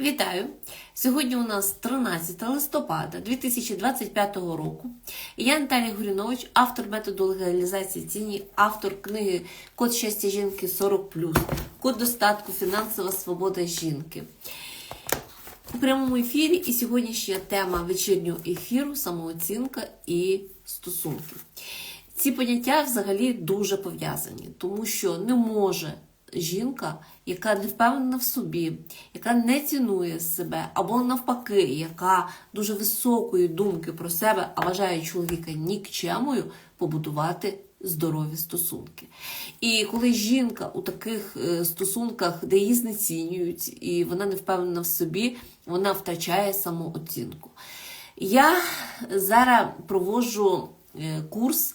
Вітаю! Сьогодні у нас 13 листопада 2025 року. Я Наталія Гурінович, автор методу легалізації ціні, автор книги Код щастя жінки 40 Код достатку, фінансова свобода жінки. У прямому ефірі і сьогоднішня тема вечірнього ефіру самооцінка і стосунки. Ці поняття взагалі дуже пов'язані, тому що не може жінка, яка не впевнена в собі, яка не цінує себе, або навпаки, яка дуже високої думки про себе, а вважає чоловіка нікчемою, побудувати здорові стосунки. І коли жінка у таких е, стосунках, де її знецінюють, і вона не впевнена в собі, вона втрачає самооцінку. Я зараз проводжу е, курс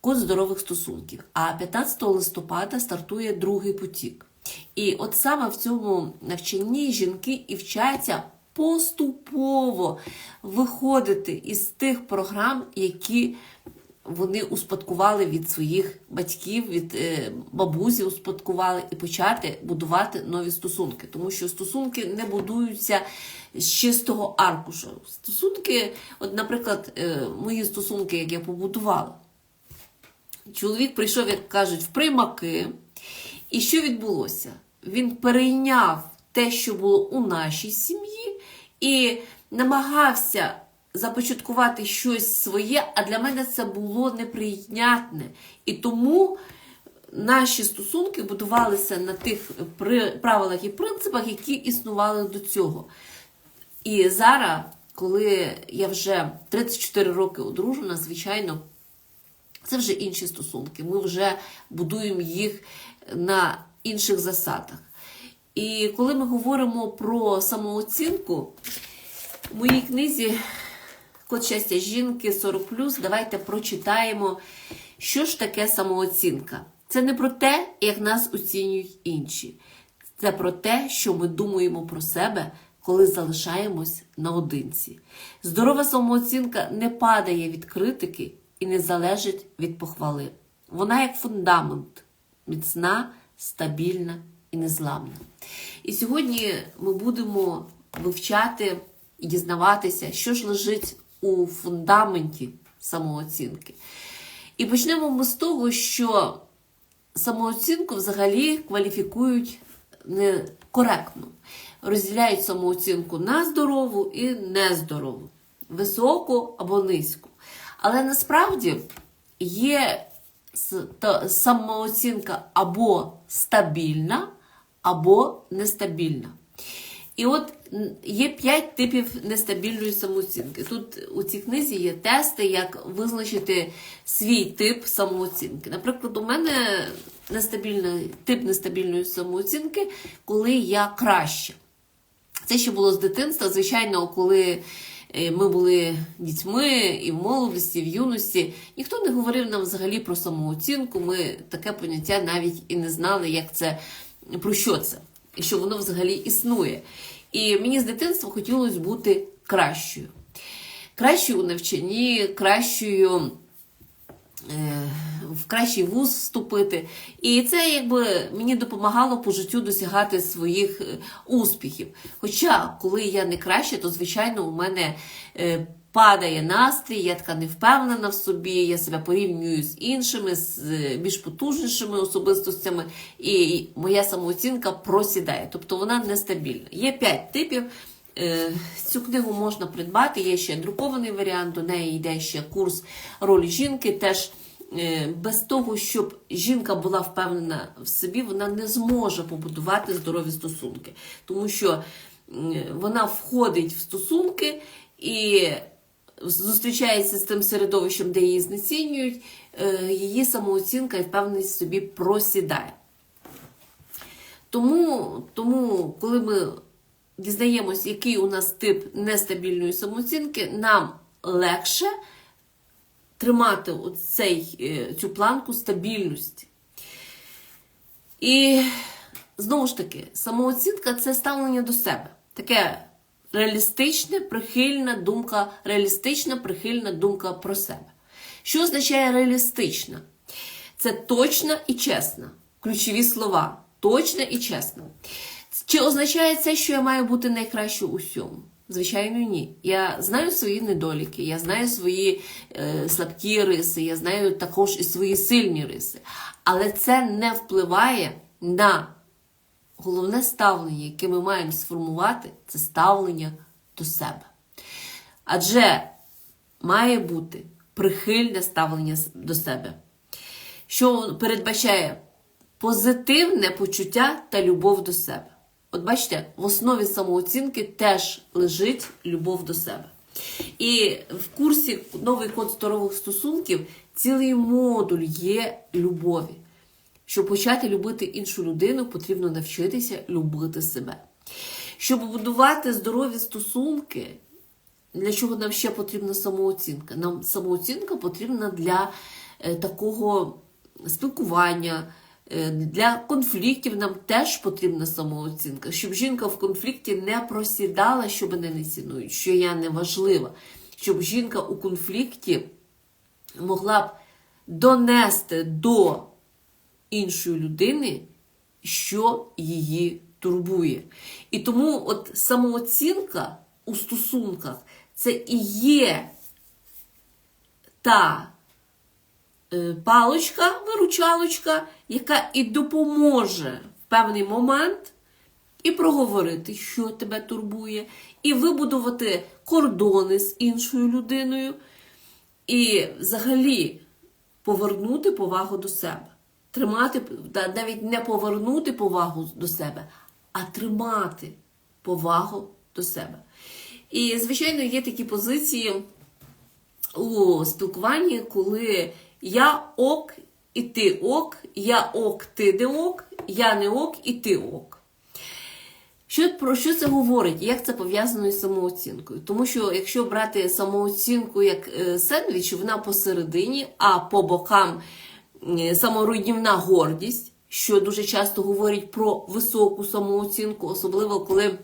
Код здорових стосунків. А 15 листопада стартує другий потік. І от саме в цьому навчанні жінки і вчаться поступово виходити із тих програм, які вони успадкували від своїх батьків, від е, бабусі успадкували і почати будувати нові стосунки. Тому що стосунки не будуються з чистого аркуша. Стосунки, от, наприклад, е, мої стосунки, як я побудувала. Чоловік прийшов, як кажуть, в приймаки. І що відбулося? Він перейняв те, що було у нашій сім'ї, і намагався започаткувати щось своє, а для мене це було неприйнятне. І тому наші стосунки будувалися на тих правилах і принципах, які існували до цього. І зараз, коли я вже 34 роки одружена, звичайно. Це вже інші стосунки. Ми вже будуємо їх на інших засадах. І коли ми говоримо про самооцінку, в моїй книзі Код щастя жінки 40, давайте прочитаємо, що ж таке самооцінка. Це не про те, як нас оцінюють інші. Це про те, що ми думаємо про себе, коли залишаємось наодинці. Здорова самооцінка не падає від критики і не залежить від похвали. Вона як фундамент, міцна, стабільна і незламна. І сьогодні ми будемо вивчати і дізнаватися, що ж лежить у фундаменті самооцінки. І почнемо ми з того, що самооцінку взагалі кваліфікують некоректно. Розділяють самооцінку на здорову і нездорову, високу або низьку. Але насправді є самооцінка або стабільна, або нестабільна. І от є п'ять типів нестабільної самооцінки. Тут у цій книзі є тести, як визначити свій тип самооцінки. Наприклад, у мене нестабільний тип нестабільної самооцінки, коли я краще. Це ще було з дитинства. Звичайно, коли ми були дітьми і в молодості, в юності. Ніхто не говорив нам взагалі про самооцінку. Ми таке поняття навіть і не знали, як це, про що це, і що воно взагалі існує. І мені з дитинства хотілося бути кращою. Кращою у навчанні, кращою. Е, в кращий вуз вступити. І це якби мені допомагало по життю досягати своїх е, успіхів. Хоча, коли я не краще, то звичайно у мене. Е, падає настрій, я така не впевнена в собі, я себе порівнюю з іншими, з більш потужнішими особистостями, і моя самооцінка просідає, тобто вона нестабільна. Є п'ять типів. Цю книгу можна придбати, є ще друкований варіант, до неї йде ще курс ролі жінки. теж Е, без того, щоб жінка була впевнена в собі, вона не зможе побудувати здорові стосунки. Тому що вона входить в стосунки і зустрічається з тим середовищем, де її знецінюють, е, її самооцінка і впевненість в собі просідає. Тому, тому коли ми дізнаємось, який у нас тип нестабільної самооцінки, нам легше тримати оцей, е, цю планку стабільності. І знову ж таки, самооцінка це ставлення до себе. Таке реалістичне, прихильна думка, реалістична, прихильна думка про себе. Що означає реалістична? Це точна і чесна. Ключові слова. Точна і чесна. Чи означає це, що я маю бути найкращою у всьому? Звичайно, ні. Я знаю свої недоліки, я знаю свої е, слабкі риси, я знаю також і свої сильні риси. Але це не впливає на головне ставлення, яке ми маємо сформувати, це ставлення до себе. Адже має бути прихильне ставлення до себе, що передбачає позитивне почуття та любов до себе. От бачите, в основі самооцінки теж лежить любов до себе. І в курсі новий код здорових стосунків цілий модуль є любові. Щоб почати любити іншу людину, потрібно навчитися любити себе. Щоб будувати здорові стосунки, для чого нам ще потрібна самооцінка? Нам самооцінка потрібна для е, такого спілкування, для конфліктів нам теж потрібна самооцінка, щоб жінка в конфлікті не просідала, що мене не цінують, що я не важлива, щоб жінка у конфлікті могла б донести до іншої людини, що її турбує. І тому от самооцінка у стосунках це і є та е, палочка, виручалочка, яка і допоможе в певний момент і проговорити, що тебе турбує, і вибудувати кордони з іншою людиною, і взагалі повернути повагу до себе. Тримати, навіть не повернути повагу до себе, а тримати повагу до себе. І, звичайно, є такі позиції у спілкуванні, коли я ок і ти ок, я ок, ти не ок, я не ок і ти ок. Що, про що це говорить? Як це пов'язано із самооцінкою? Тому що якщо брати самооцінку як е, сендвіч, вона посередині, а по бокам е, саморуйнівна гордість, що дуже часто говорять про високу самооцінку, особливо коли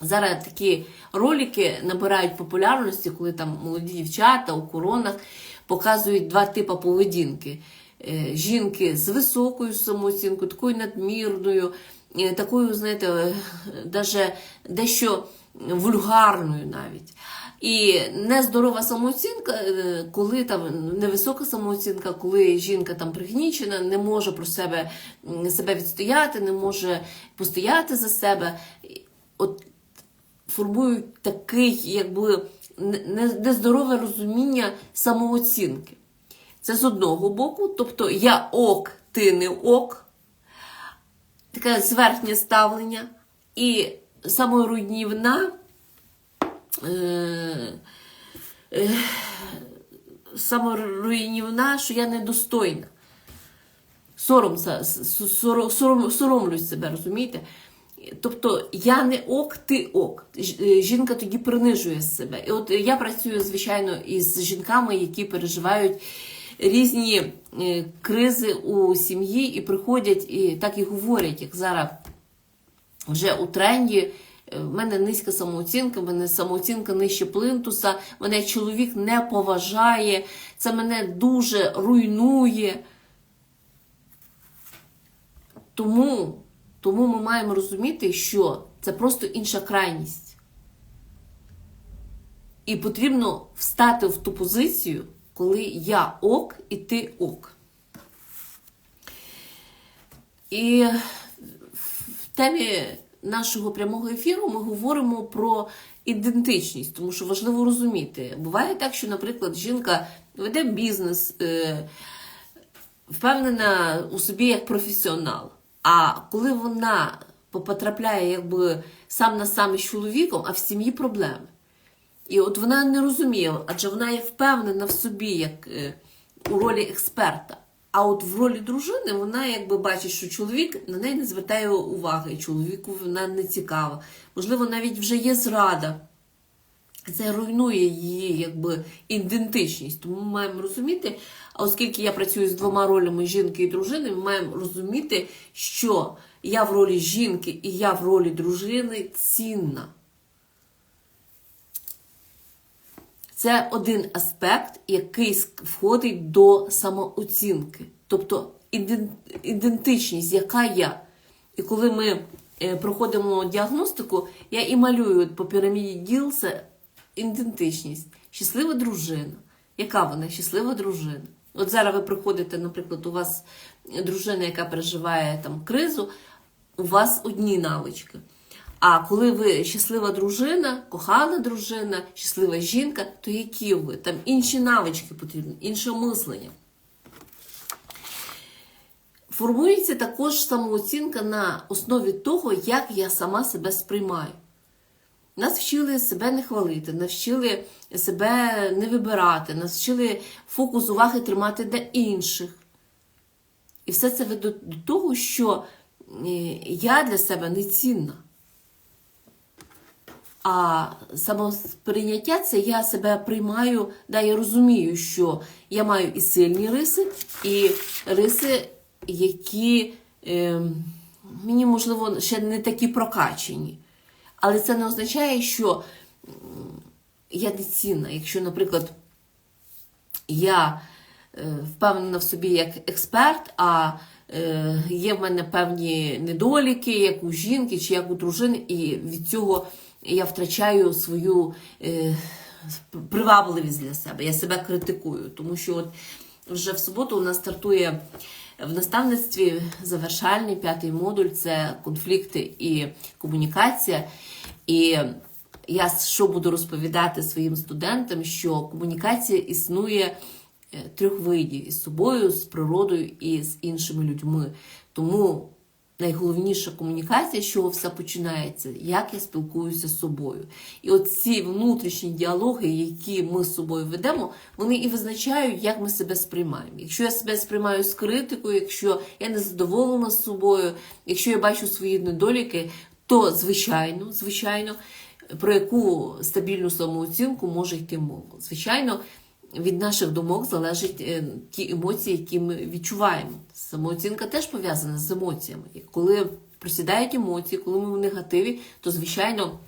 Зараз такі ролики набирають популярності, коли там молоді дівчата у коронах показують два типи поведінки. Е, Жінки з високою самооцінкою, такою надмірною, е, такою, знаєте, е, даже дещо вульгарною навіть. І нездорова самооцінка, коли там невисока самооцінка, коли жінка там пригнічена, не може про себе, себе відстояти, не може постояти за себе. От формують такий, якби нездорове розуміння самооцінки. Це з одного боку, тобто я ок, ти не ок, таке зверхнє ставлення, і саморуйнівна. Е, е, саморуйнівна, що я недостойна. Сором, сором, сором, соромлюсь себе, розумієте? Тобто я не ок, ти ок. Е, Жінка тоді принижує себе. І от я працюю, звичайно, із жінками, які переживають різні е, кризи у сім'ї і приходять і так і говорять, як зараз вже у тренді. е, В мене низька самооцінка, в мене самооцінка нижче плинтуса, мене чоловік не поважає, це мене дуже руйнує. Тому, тому ми маємо розуміти, що це просто інша крайність. І потрібно встати в ту позицію, коли я ок і ти ок. І в темі нашого прямого ефіру ми говоримо про ідентичність, тому що важливо розуміти. Буває так, що, наприклад, жінка веде бізнес, е, впевнена у собі як професіонал. А коли вона потрапляє якби сам на сам із чоловіком, а в сім'ї проблеми. І от вона не розуміє, адже вона є впевнена в собі як е, у ролі експерта. А от в ролі дружини вона якби бачить, що чоловік на неї не звертає уваги, чоловіку вона не цікава. Можливо, навіть вже є зрада. Це руйнує її якби ідентичність. Тому ми маємо розуміти, а оскільки я працюю з двома ролями жінки і дружини, ми маємо розуміти, що я в ролі жінки і я в ролі дружини цінна. Це один аспект, який входить до самооцінки, тобто ідентичність, яка я. І коли ми е, проходимо діагностику, я і малюю по піраміді Ділса ідентичність. Щаслива дружина. Яка вона? Щаслива дружина. От зараз ви приходите, наприклад, у вас дружина, яка переживає там кризу, у вас одні навички. А коли ви щаслива дружина, кохана дружина, щаслива жінка, то які ви? Там інші навички потрібні, інше мислення. Формується також самооцінка на основі того, як я сама себе сприймаю. Нас вчили себе не хвалити, нас вчили себе не вибирати, нас вчили фокус уваги тримати для інших. І все це веде до того, що е, я для себе не цінна. А самосприйняття це я себе приймаю, да, я розумію, що я маю і сильні риси, і риси, які е, мені, можливо, ще не такі прокачені. Але це не означає, що я не цінна. Якщо, наприклад, я е, впевнена в собі як експерт, а е, є в мене певні недоліки, як у жінки чи як у дружини, і від цього я втрачаю свою е, привабливість для себе. Я себе критикую. Тому що от вже в суботу у нас стартує в наставництві завершальний п'ятий модуль це конфлікти і комунікація. І я що буду розповідати своїм студентам, що комунікація існує е, трьох видів із собою, з природою і з іншими людьми. Тому найголовніша комунікація, з чого все починається, як я спілкуюся з собою. І от ці внутрішні діалоги, які ми з собою ведемо, вони і визначають, як ми себе сприймаємо. Якщо я себе сприймаю з критикою, якщо я не задоволена з собою, якщо я бачу свої недоліки, то звичайно, звичайно, про яку стабільну самооцінку може йти мова. Звичайно, від наших думок залежать е, ті емоції, які ми відчуваємо. Самооцінка теж пов'язана з емоціями. І коли просідають емоції, коли ми в негативі, то звичайно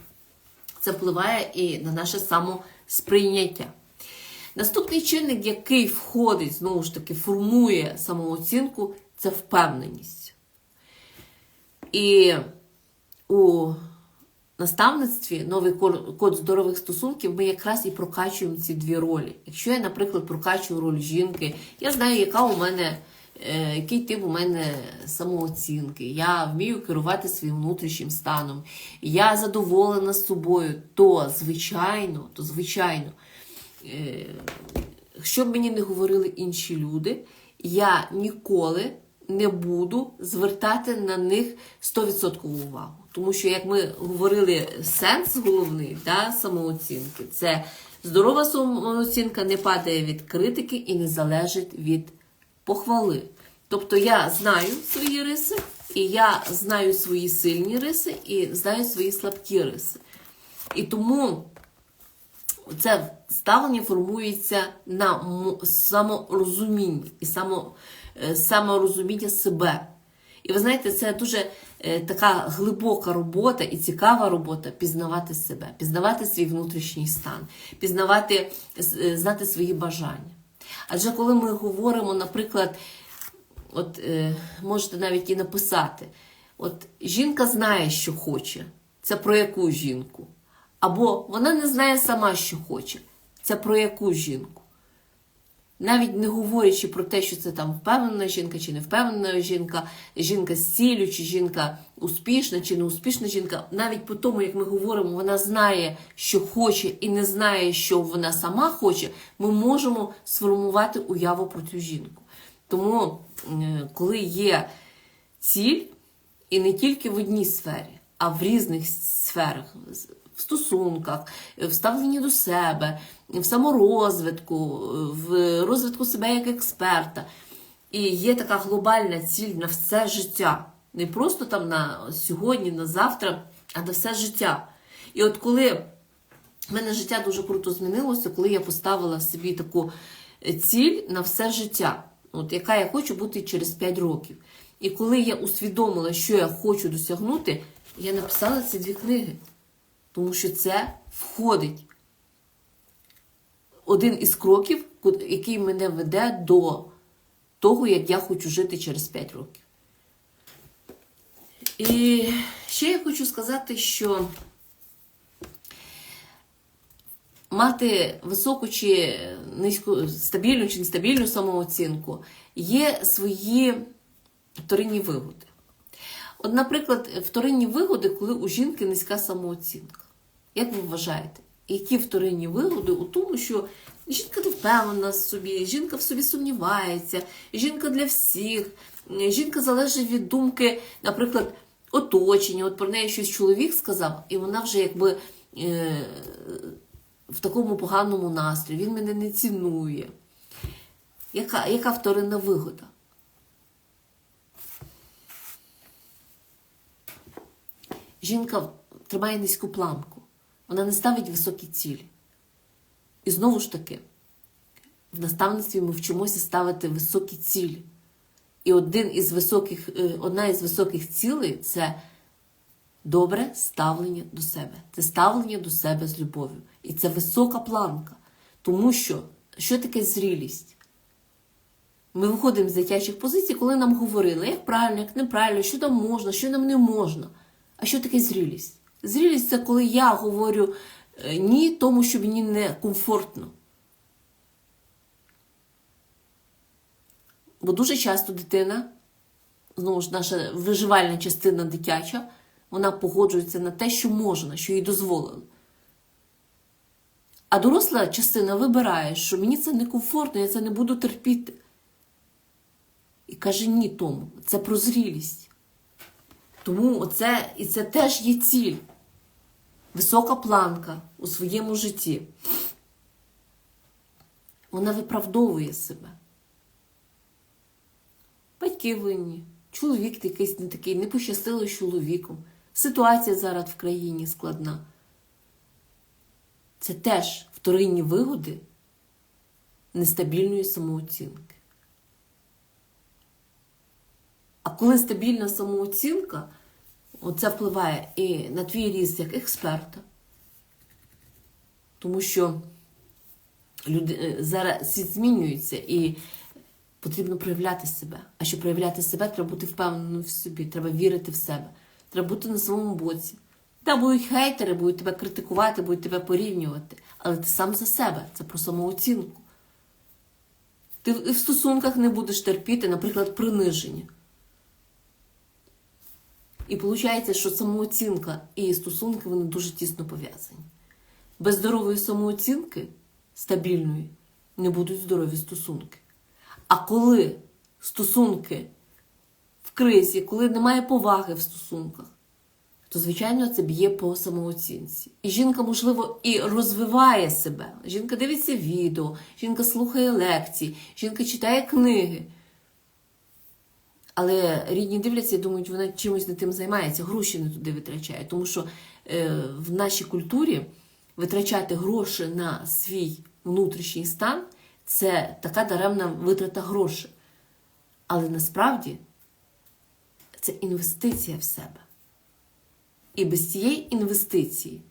це впливає і на наше самосприйняття. Наступний чинник, який входить, знову ж таки, формує самооцінку, це впевненість. І у наставництві новий код здорових стосунків ми якраз і прокачуємо ці дві ролі. Якщо я, наприклад, прокачую роль жінки, я знаю, яка у мене, е, який тип у мене самооцінки, я вмію керувати своїм внутрішнім станом, я задоволена собою, то звичайно, то звичайно. Е, що б мені не говорили інші люди, я ніколи не буду звертати на них 100% увагу. Тому що, як ми говорили, сенс головний да, самооцінки це здорова самооцінка не падає від критики і не залежить від похвали. Тобто я знаю свої риси, і я знаю свої сильні риси, і знаю свої слабкі риси. І тому це ставлення формується на саморозумінні і само, саморозуміння себе. І ви знаєте, це дуже е, така глибока робота і цікава робота пізнавати себе, пізнавати свій внутрішній стан, пізнавати, е, знати свої бажання. Адже коли ми говоримо, наприклад, от е, можете навіть і написати: от жінка знає, що хоче. Це про яку жінку? Або вона не знає сама, що хоче. Це про яку жінку? Навіть не говорячи про те, що це там впевнена жінка чи не впевнена жінка, жінка з ціллю, чи жінка успішна чи не успішна жінка, навіть по тому, як ми говоримо, вона знає, що хоче, і не знає, що вона сама хоче, ми можемо сформувати уяву про цю жінку. Тому, е, коли є ціль, і не тільки в одній сфері, а в різних сферах, в стосунках, в ставленні до себе, в саморозвитку, в розвитку себе як експерта. І є така глобальна ціль на все життя. Не просто там на сьогодні, на завтра, а на все життя. І от коли в мене життя дуже круто змінилося, коли я поставила собі таку е, ціль на все життя, от яка я хочу бути через 5 років. І коли я усвідомила, що я хочу досягнути, я написала ці дві книги. Тому що це входить один із кроків, який мене веде до того, як я хочу жити через 5 років. І ще я хочу сказати, що мати високу чи низьку, стабільну чи нестабільну самооцінку є свої вторинні вигоди. От, наприклад, вторинні вигоди, коли у жінки низька самооцінка. Як ви вважаєте, які вторинні вигоди у тому, що жінка не впевнена в собі, жінка в собі сумнівається, жінка для всіх, жінка залежить від думки, наприклад, оточення. От про неї щось чоловік сказав, і вона вже якби е, в такому поганому настрої, він мене не цінує. Яка, яка вторинна вигода? Жінка тримає низьку планку, вона не ставить високі цілі. І знову ж таки, в наставництві ми вчимося ставити високі цілі. І один із високих, е, одна із високих цілей це добре ставлення до себе. Це ставлення до себе з любов'ю. І це висока планка. Тому що що таке зрілість? Ми виходимо з дитячих позицій, коли нам говорили, як правильно, як неправильно, що нам можна, що нам не можна. А що таке зрілість? Зрілість це коли я говорю е, ні тому, що мені не комфортно. Бо дуже часто дитина, знову ж наша виживальна частина дитяча, вона погоджується на те, що можна, що їй дозволили. А доросла частина вибирає, що мені це некомфортно, я це не буду терпіти. І каже ні тому. Це про зрілість. Тому оце, і це теж є ціль. Висока планка у своєму житті. Вона виправдовує себе. Батьки винні, чоловік якийсь не такий, не пощастило з чоловіком. Ситуація зараз в країні складна. Це теж вторинні вигоди нестабільної самооцінки. А коли стабільна самооцінка, це впливає і на твій ріст як експерта. Тому що люди, е, зараз світ змінюється і потрібно проявляти себе. А щоб проявляти себе, треба бути впевненим в собі, треба вірити в себе, треба бути на своєму боці. Та будуть хейтери, будуть тебе критикувати, будуть тебе порівнювати. Але ти сам за себе, це про самооцінку. Ти в стосунках не будеш терпіти, наприклад, приниження. І виходить, що самооцінка і стосунки вони дуже тісно пов'язані. Без здорової самооцінки, стабільної, не будуть здорові стосунки. А коли стосунки в кризі, коли немає поваги в стосунках, то, звичайно, це б'є по самооцінці. І жінка, можливо, і розвиває себе. Жінка дивиться відео, жінка слухає лекції, жінка читає книги. Але рідні дивляться і думають, вона чимось не тим займається, гроші не туди витрачає. Тому що е, в нашій культурі витрачати гроші на свій внутрішній стан це така даремна витрата грошей. Але насправді це інвестиція в себе. І без цієї інвестиції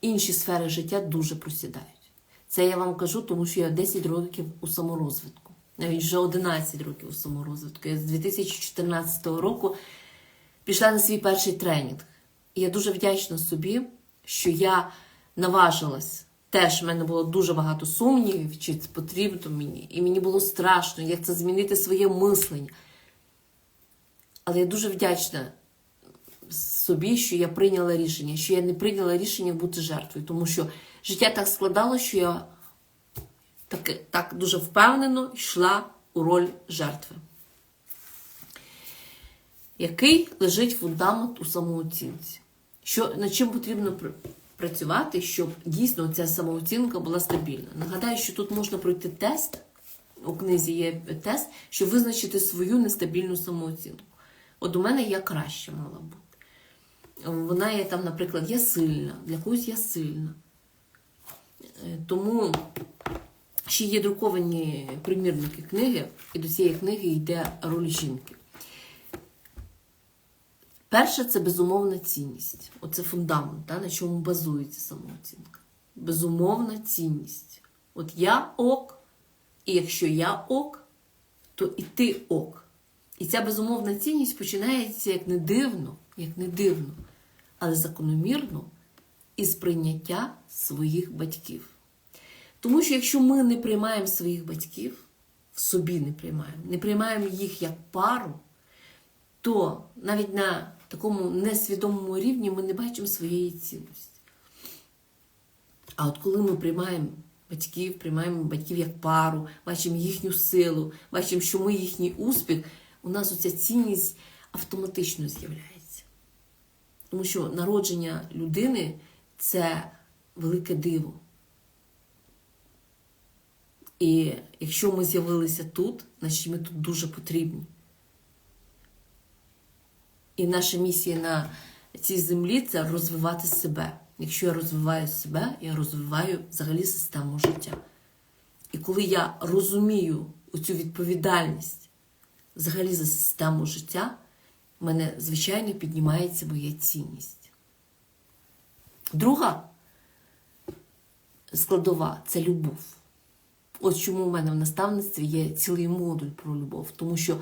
інші сфери життя дуже просідають. Це я вам кажу, тому що я 10 років у саморозвитку навіть вже 11 років у саморозвитку. Я з 2014 року пішла на свій перший тренінг. І я дуже вдячна собі, що я наважилась. Теж в мене було дуже багато сумнівів, чи це потрібно мені. І мені було страшно, як це змінити своє мислення. Але я дуже вдячна собі, що я прийняла рішення, що я не прийняла рішення бути жертвою, тому що життя так складало, що я так, так дуже впевнено йшла у роль жертви. Який лежить фундамент у самооцінці? Що, Над чим потрібно працювати, щоб дійсно ця самооцінка була стабільна? Нагадаю, що тут можна пройти тест, у книзі є тест, щоб визначити свою нестабільну самооцінку. От у мене я краще мала бути. Вона є там, наприклад, я сильна, для когось я сильна. Е, тому Ще є друковані примірники книги, і до цієї книги йде роль жінки. Перше це безумовна цінність. Оце фундамент, да, на чому базується самооцінка. Безумовна цінність. От я ок, і якщо я ок, то і ти ок. І ця безумовна цінність починається як не дивно, як не дивно, але закономірно із прийняття своїх батьків. Тому що якщо ми не приймаємо своїх батьків, в собі не приймаємо, не приймаємо їх як пару, то навіть на такому несвідомому рівні ми не бачимо своєї цінності. А от коли ми приймаємо батьків, приймаємо батьків як пару, бачимо їхню силу, бачимо, що ми їхній успіх, у нас оця цінність автоматично з'являється. Тому що народження людини це велике диво. І якщо ми з'явилися тут, значить ми тут дуже потрібні. І наша місія на цій землі це розвивати себе. Якщо я розвиваю себе, я розвиваю взагалі систему життя. І коли я розумію оцю відповідальність взагалі за систему життя, в мене, звичайно, піднімається моя цінність. Друга складова це любов. От чому в мене в наставництві є цілий модуль про любов. Тому що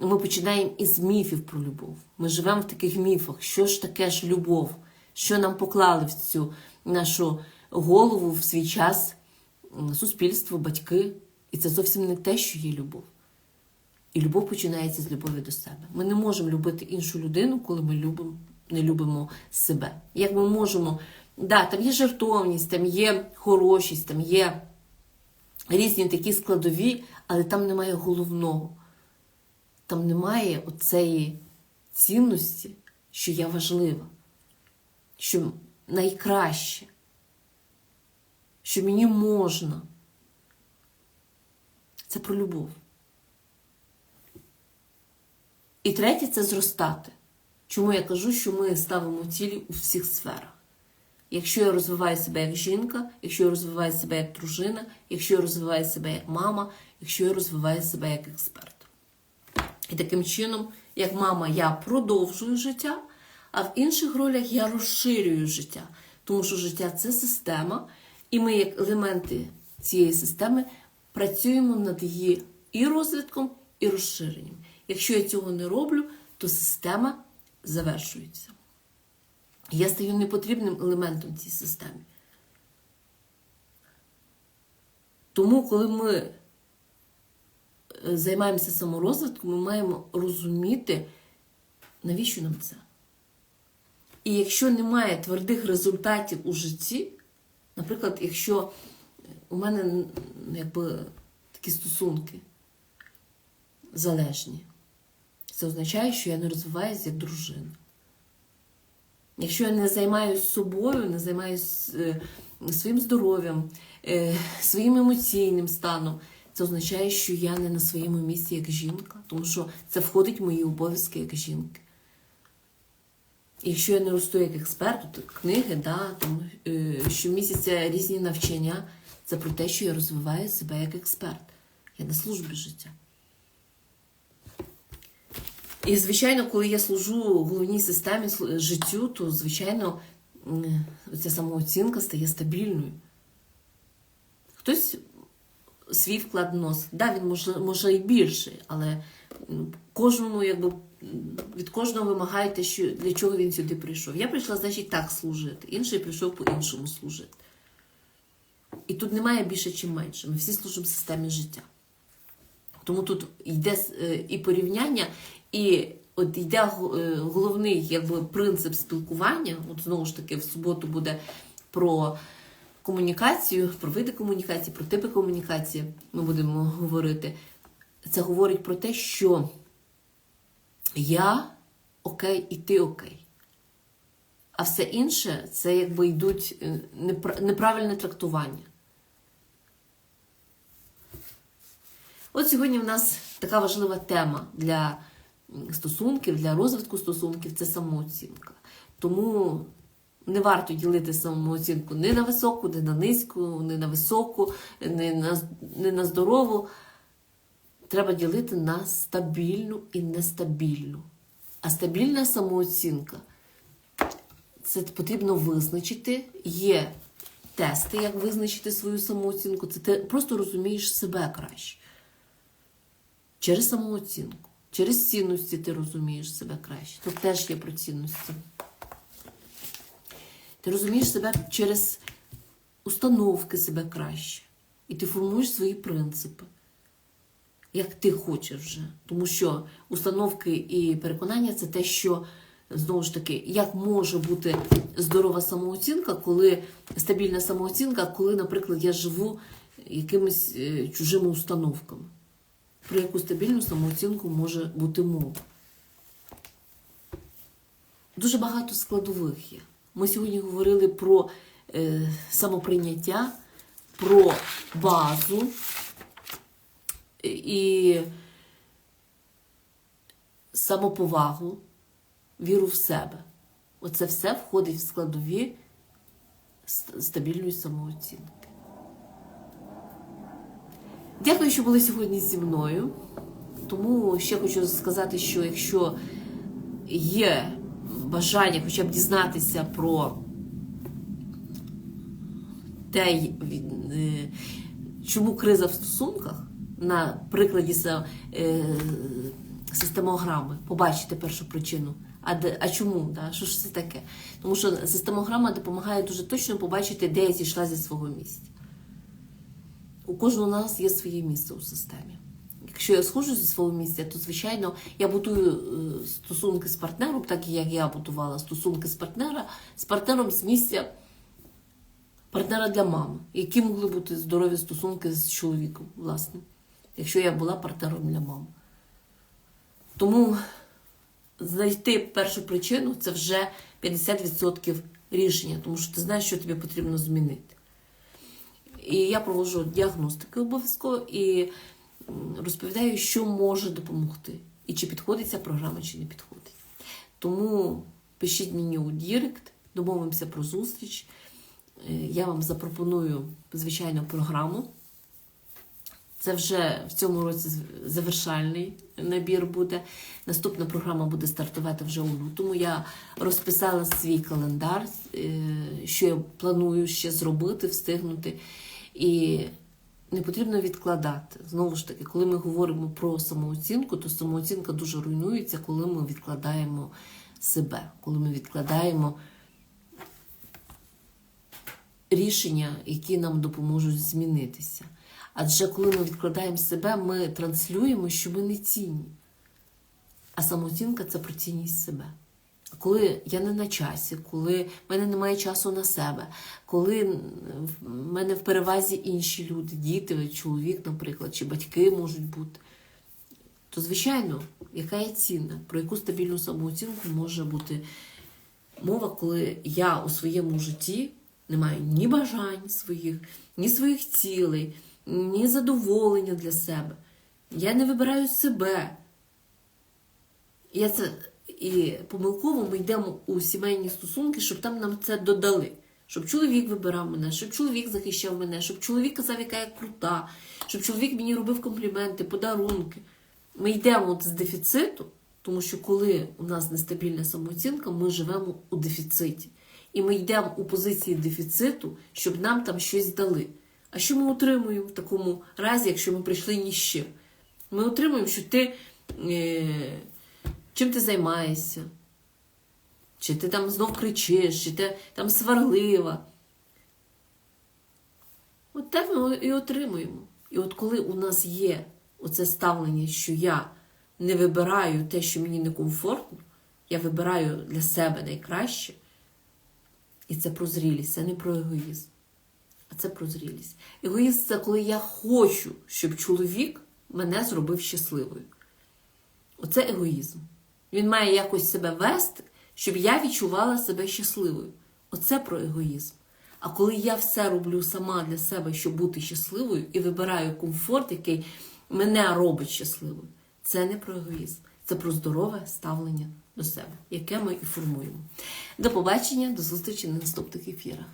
ми починаємо із міфів про любов. Ми живемо в таких міфах. Що ж таке ж любов? Що нам поклали в цю нашу голову в свій час суспільство, батьки. І це зовсім не те, що є любов. І любов починається з любові до себе. Ми не можемо любити іншу людину, коли ми любимо, не любимо себе. Як ми можемо, да, там є жертовність, там є хорошість, там є різні такі складові, але там немає головного. Там немає оцеї цінності, що я важлива, що найкраще, що мені можна. Це про любов. І третє це зростати. Чому я кажу, що ми ставимо цілі у всіх сферах. Якщо я розвиваю себе як жінка, якщо я розвиваю себе як дружина, якщо я розвиваю себе як мама, якщо я розвиваю себе як експерт. І таким чином, як мама, я продовжую життя, а в інших ролях я розширюю життя. Тому що життя це система, і ми, як елементи цієї системи, працюємо над її і розвитком, і розширенням. Якщо я цього не роблю, то система завершується. Я стаю непотрібним елементом цій системі. Тому, коли ми е, займаємося саморозвитком, ми маємо розуміти, навіщо нам це. І якщо немає твердих результатів у житті, наприклад, якщо у мене якби такі стосунки залежні, це означає, що я не розвиваюся як дружина. Якщо я не займаюся собою, не займаюся своїм здоров'ям, е, своїм емоційним станом, це означає, що я не на своєму місці як жінка, тому що це входить в мої обов'язки як жінки. Якщо я не росту як експерт, то книги, да, там, е, щомісяця різні навчання, це про те, що я розвиваю себе як експерт. Я на службі життя. І, звичайно, коли я служу головній системі життю, то, звичайно, ця самооцінка стає стабільною. Хтось свій вклад носить. Да, він може, може і більший, але кожному, якби, від кожного вимагаєте, що, для чого він сюди прийшов. Я прийшла, значить, так служити. Інший прийшов по-іншому служити. І тут немає більше чи менше. Ми всі служимо в системі життя. Тому тут йде і порівняння, і от йде головний якби, принцип спілкування. От знову ж таки, в суботу буде про комунікацію, про види комунікації, про типи комунікації. Ми будемо говорити. Це говорить про те, що я окей і ти окей. А все інше це якби йдуть неправильне трактування. От сьогодні в нас така важлива тема для стосунків, для розвитку стосунків це самооцінка. Тому не варто ділити самооцінку не на високу, не на низьку, не на високу, не на, не на здорову. Треба ділити на стабільну і нестабільну. А стабільна самооцінка це потрібно визначити. Є тести, як визначити свою самооцінку. Це ти просто розумієш себе краще через самооцінку. Через цінності ти розумієш себе краще. Тут теж є про цінності. Ти розумієш себе через установки себе краще. І ти формуєш свої принципи, як ти хочеш вже. Тому що установки і переконання це те, що знову ж таки, як може бути здорова самооцінка, коли стабільна самооцінка, коли, наприклад, я живу якимись е, чужими установками. Про яку стабільну самооцінку може бути мова? Дуже багато складових є. Ми сьогодні говорили про е, самоприйняття, про базу і самоповагу, віру в себе. Оце все входить в складові стабільної самооцінки. Дякую, що були сьогодні зі мною. Тому ще хочу сказати, що якщо є бажання хоча б дізнатися про те, е, чому криза в стосунках, на прикладі е, системограми, побачите першу причину. А, де, а чому? Да? Що ж це таке? Тому що системограма допомагає дуже точно побачити, де я зійшла зі свого місця. У кожного з нас є своє місце у системі. Якщо я схожу зі свого місця, то звичайно я будую е, стосунки з партнером, так як я будувала стосунки з партнера, з партнером з місця партнера для мами. Які могли бути здорові стосунки з чоловіком, власне, якщо я була партнером для мами. Тому знайти першу причину це вже 50% рішення, тому що ти знаєш, що тобі потрібно змінити. І я проводжу діагностики обов'язково і розповідаю, що може допомогти. І чи підходить ця програма, чи не підходить. Тому пишіть мені у Дірект, домовимося про зустріч. Е, Я вам запропоную, звичайно, програму. Це вже в цьому році завершальний набір буде. Наступна програма буде стартувати вже у лютому. Я розписала свій календар, е, що я планую ще зробити, встигнути. І не потрібно відкладати. Знову ж таки, коли ми говоримо про самооцінку, то самооцінка дуже руйнується, коли ми відкладаємо себе, коли ми відкладаємо рішення, які нам допоможуть змінитися. Адже коли ми відкладаємо себе, ми транслюємо, що ми не цінні. А самооцінка це про цінність себе. Коли я не на часі, коли в мене немає часу на себе, коли в мене в перевазі інші люди, діти, чоловік, наприклад, чи батьки можуть бути, то, звичайно, яка є ціна, про яку стабільну самооцінку може бути мова, коли я у своєму житті не маю ні бажань своїх, ні своїх цілей, ні задоволення для себе. Я не вибираю себе. Я це і помилково ми йдемо у сімейні стосунки, щоб там нам це додали. Щоб чоловік вибирав мене, щоб чоловік захищав мене, щоб чоловік казав, яка я крута, щоб чоловік мені робив компліменти, подарунки. Ми йдемо от з дефіциту, тому що коли у нас нестабільна самооцінка, ми живемо у дефіциті. І ми йдемо у позиції дефіциту, щоб нам там щось дали. А що ми отримуємо в такому разі, якщо ми прийшли ні з чим? Ми отримуємо, що ти. Е- чим ти займаєшся? Чи ти там знов кричиш, чи ти там сварлива. От так ми і отримуємо. І от коли у нас є оце ставлення, що я не вибираю те, що мені некомфортно, я вибираю для себе найкраще, і це про зрілість, це не про егоїзм, а це про зрілість. Егоїзм це коли я хочу, щоб чоловік мене зробив щасливою. Оце егоїзм. Він має якось себе вести, щоб я відчувала себе щасливою. Оце про егоїзм. А коли я все роблю сама для себе, щоб бути щасливою, і вибираю комфорт, який мене робить щасливою, це не про егоїзм, це про здорове ставлення до себе, яке ми і формуємо. До побачення, до зустрічі на наступних ефірах.